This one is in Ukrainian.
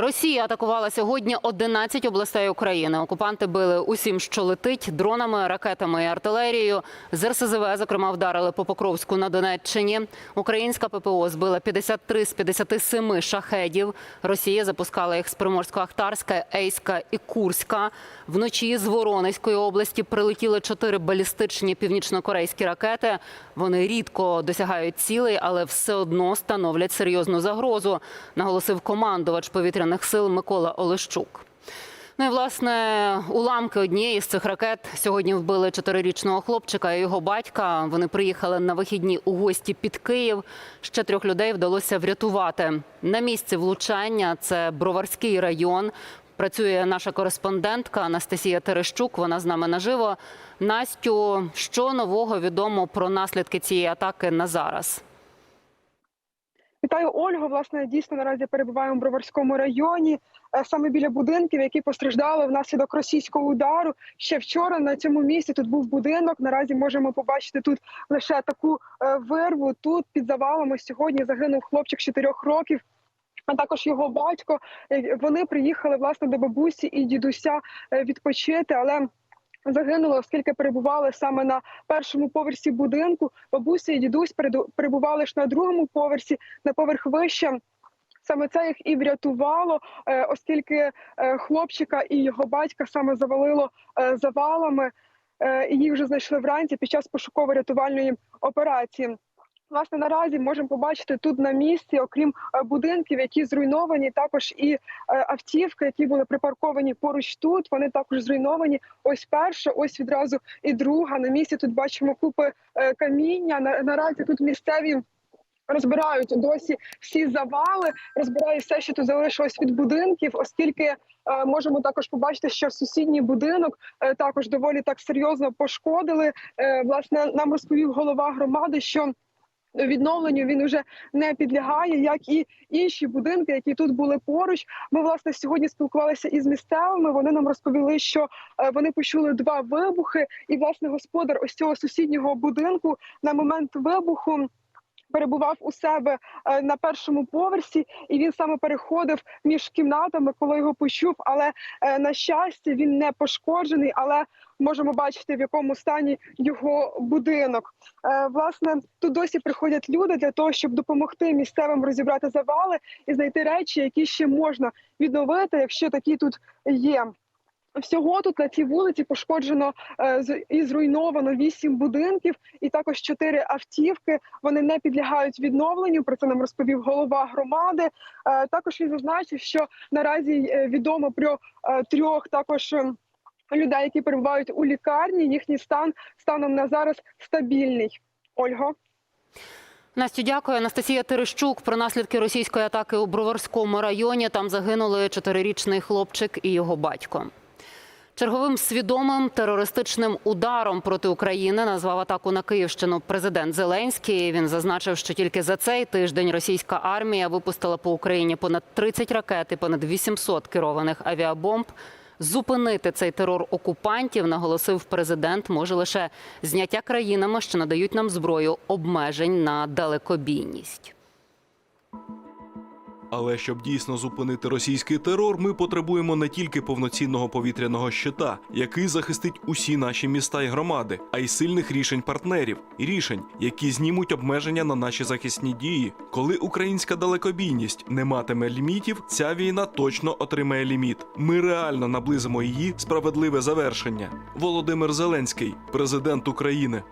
Росія атакувала сьогодні 11 областей України. Окупанти били усім, що летить, дронами, ракетами і артилерією. З РСЗВ, зокрема, вдарили по Покровську на Донеччині. Українська ППО збила 53 з 57 шахедів. Росія запускала їх з Приморсько-Ахтарська, Ейська і Курська. Вночі з Воронезької області прилетіли чотири балістичні північнокорейські ракети. Вони рідко досягають цілей, але все одно становлять серйозну загрозу, наголосив командувач повітряних сил Микола Олещук. Ну і власне уламки однієї з цих ракет сьогодні вбили чотирирічного хлопчика і його батька. Вони приїхали на вихідні у гості під Київ. Ще трьох людей вдалося врятувати. На місці влучання це Броварський район. Працює наша кореспондентка Анастасія Терещук. Вона з нами наживо. Настю, що нового відомо про наслідки цієї атаки на зараз? Вітаю, Ольго. Власне, дійсно наразі перебуваємо в Броварському районі, е, саме біля будинків, які постраждали внаслідок російського удару. Ще вчора на цьому місці тут був будинок. Наразі можемо побачити тут лише таку е, вирву. Тут під завалами сьогодні загинув хлопчик 4 років. А також його батько. Е, Вони приїхали власне до бабусі і дідуся відпочити, але загинули, оскільки перебували саме на першому поверсі будинку. Бабуся і дідусь перебували ж на другому поверсі, на поверх вище. Саме це їх і врятувало, е, оскільки е, хлопчика і його батька саме завалило е, завалами, і їх вже знайшли вранці під час пошуково-рятувальної операції. Власне, наразі можемо побачити тут на місці, окрім е, будинків, які зруйновані, також і е, автівки, які були припарковані поруч тут. Вони також зруйновані. Ось перша, ось відразу і друга. На місці тут бачимо купи е, каміння. На- Наразі тут місцеві. Розбирають досі всі завали, розбирають все, що тут залишилось від будинків, оскільки е, можемо також побачити, що сусідній будинок е, також доволі так серйозно пошкодили. Е, власне, нам розповів голова громади, що відновленню він вже не підлягає, як і інші будинки, які тут були поруч. Ми власне сьогодні спілкувалися із місцевими. Вони нам розповіли, що е, вони почули два вибухи, і власне господар ось цього сусіднього будинку на момент вибуху. Перебував у себе е, на першому поверсі, і він саме переходив між кімнатами, коли його почув. Але е, на щастя, він не пошкоджений. Але можемо бачити, в якому стані його будинок. Е, Власне, тут досі приходять люди для того, щоб допомогти місцевим розібрати завали і знайти речі, які ще можна відновити, якщо такі тут є. Всього тут на цій вулиці пошкоджено е, і зруйновано вісім будинків, і також чотири автівки. Вони не підлягають відновленню. Про це нам розповів голова громади. Е, Також він зазначив, що наразі е, відомо про трьох також. е, Людей, які перебувають у лікарні, їхній стан станом на зараз стабільний. Ольго. Настю, дякую. Анастасія Терещук про наслідки російської атаки у Броварському районі. Там загинули чотирирічний хлопчик і його батько. Черговим свідомим терористичним ударом проти України назвав атаку на Київщину президент Зеленський. Він зазначив, що тільки за цей тиждень російська армія випустила по Україні понад 30 ракет і понад 800 керованих авіабомб. Зупинити цей терор окупантів, наголосив президент, може лише зняття країнами, що надають нам зброю обмежень на далекобійність. Але щоб дійсно зупинити російський терор, ми потребуємо не тільки повноцінного повітряного щита, який захистить усі наші міста і громади, а й сильних рішень партнерів, рішень, які знімуть обмеження на наші захисні дії. Коли українська далекобійність не матиме лімітів, ця війна точно отримає ліміт. Ми реально наблизимо її справедливе завершення. Володимир Зеленський, президент України.